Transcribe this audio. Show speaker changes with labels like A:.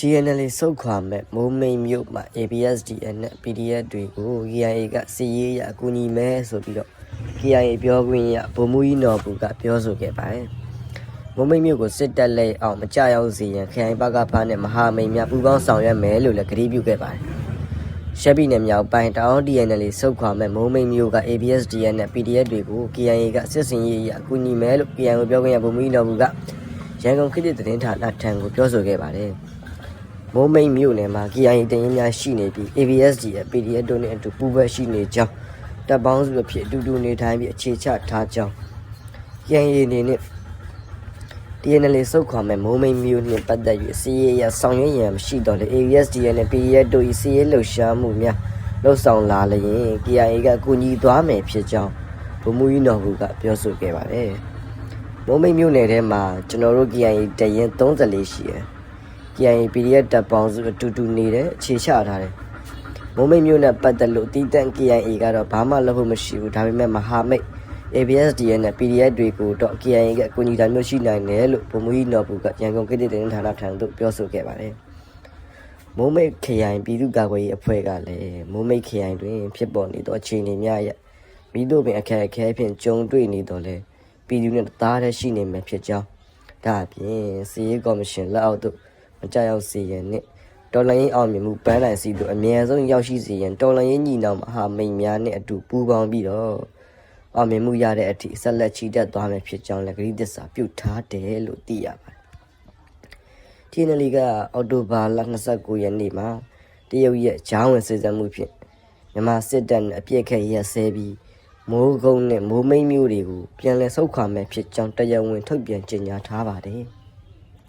A: TNL စုတ်ခွာမဲ့မိုးမိန်မြို့မှာ ABSDN နဲ့ PDF တွေကို KIA ကစီရေးရအကူအညီမဲဆိုပြီးတော့ KIA ပြောခွင့်ရဗိုလ်မှူးကြီးနော်ဘူးကပြောဆိုခဲ့ပါတယ်။မိုးမိန်မြို့ကိုစစ်တပ်လက်အောင်မကြရောက်စေရန် KIA ဘက်ကဖားနဲ့မဟာမိန်များပူးပေါင်းဆောင်ရွက်မယ်လို့လည်းကတိပြုခဲ့ပါတယ်။ရှက်ပြည်နယ်မြောက်ပိုင်းတောင် TNL စုတ်ခွာမဲ့မိုးမိန်မြို့က ABSDN နဲ့ PDF တွေကို KIA ကစစ်စင်ရေးရအကူအညီမဲလို့ KIA ကိုပြောခွင့်ရဗိုလ်မှူးကြီးနော်ဘူးကရန်ကုန်ခေတ်သစ်သတင်းဌာနထံကိုပြောဆိုခဲ့ပါတယ်။ မိုးမိတ်မြို့နယ်မှာ KIA တင်ရင်များရှိနေပြီး ABSD ရဲ့ PDF တို့နဲ့အတူပူးဘက်ရှိနေကြောင်းတပ်ပေါင်းစုအဖြစ်အတူတူနေထိုင်ပြီးအခြေချထားကြောင်း KIA အနေနဲ့ TNL စုတ်ခွာမဲ့မိုးမိတ်မြို့နှင့်ပတ်သက်၍စီးရဲရဆောင်ရွက်ရန်မရှိတော့လေ ABSD နဲ့ PDF တို့၏စီးရဲလှုပ်ရှားမှုများလှုပ်ဆောင်လာလျင် KIA ကကူညီသွားမယ်ဖြစ်ကြောင်းဗိုလ်မှူးကြီးနော်ဘူးကပြောဆိုခဲ့ပါတယ်။မိုးမိတ်မြို့နယ်ထဲမှာကျွန်တော်တို့ KIA တရင်34ရှိတယ်။ KIA PDF တပ်ပေါင်းစုအတူတူနေတဲ့အခြေချထားတယ်။မိုးမိတ်မြို့နဲ့ပတ်သက်လို့တီးတန့် KIA ကတော့ဘာမှလုပ်ဖို့မရှိဘူးဒါပေမဲ့မဟာမိတ် ABSDN နဲ့ PDF တွေကိုတော့ KIA ကအကူအညီတာမျိုးရှိနိုင်တယ်လို့ဗိုလ်မှူးကြီးနော်ဘူးကရန်ကုန်ကိတ္တိတင်ဌာနထံသို့ပြောဆိုခဲ့ပါတယ်။မိုးမိတ်ခရိုင်ပြည်သူ့ကာကွယ်ရေးအဖွဲ့ကလည်းမိုးမိတ်ခရိုင်တွင်ဖြစ်ပေါ်နေသောအခြေအနေများအရမိတို့ပင်အခက်အခဲဖြင့်ကြုံတွေ့နေတော့လဲပြည်သူနဲ့တသားတည်းရှိနေမှာဖြစ်ကြောင်းဒါအပြင်စီရေးကော်မရှင်လက်အောက်သို့ မကြောက်ရောက်စေရန်နှင့်တော်လှန်ရေးအောင်မြင်မှုပန်းတိုင်စီတို့အများဆုံးရောက်ရှိစေရန်တော်လှန်ရေးညီနောင်မဟာမိတ်များနှင့်အတူပူးပေါင်းပြီးတော့အောင်မြင်မှုရတဲ့အထိဆက်လက်ချီတက်သွားမယ်ဖြစ်ကြောင်းလည်းဂရုသစ္စာပြုထားတယ်လို့သိရပါတယ်။ TNL ကအော်တိုဘာလ29ရက်နေ့မှာတရုတ်ရဲ့ဂျားဝင်စစ်စံမှုဖြင့်မြန်မာစစ်တပ်နဲ့အပြစ်ခတ်ရက်စဲပြီးမိုးကုန်းနဲ့မိုးမိတ်မျိုးတွေကိုပြန်လည်ဆုတ်ခွာမယ်ဖြစ်ကြောင်းတရားဝင်ထုတ်ပြန်ကြေညာထားပါတယ်။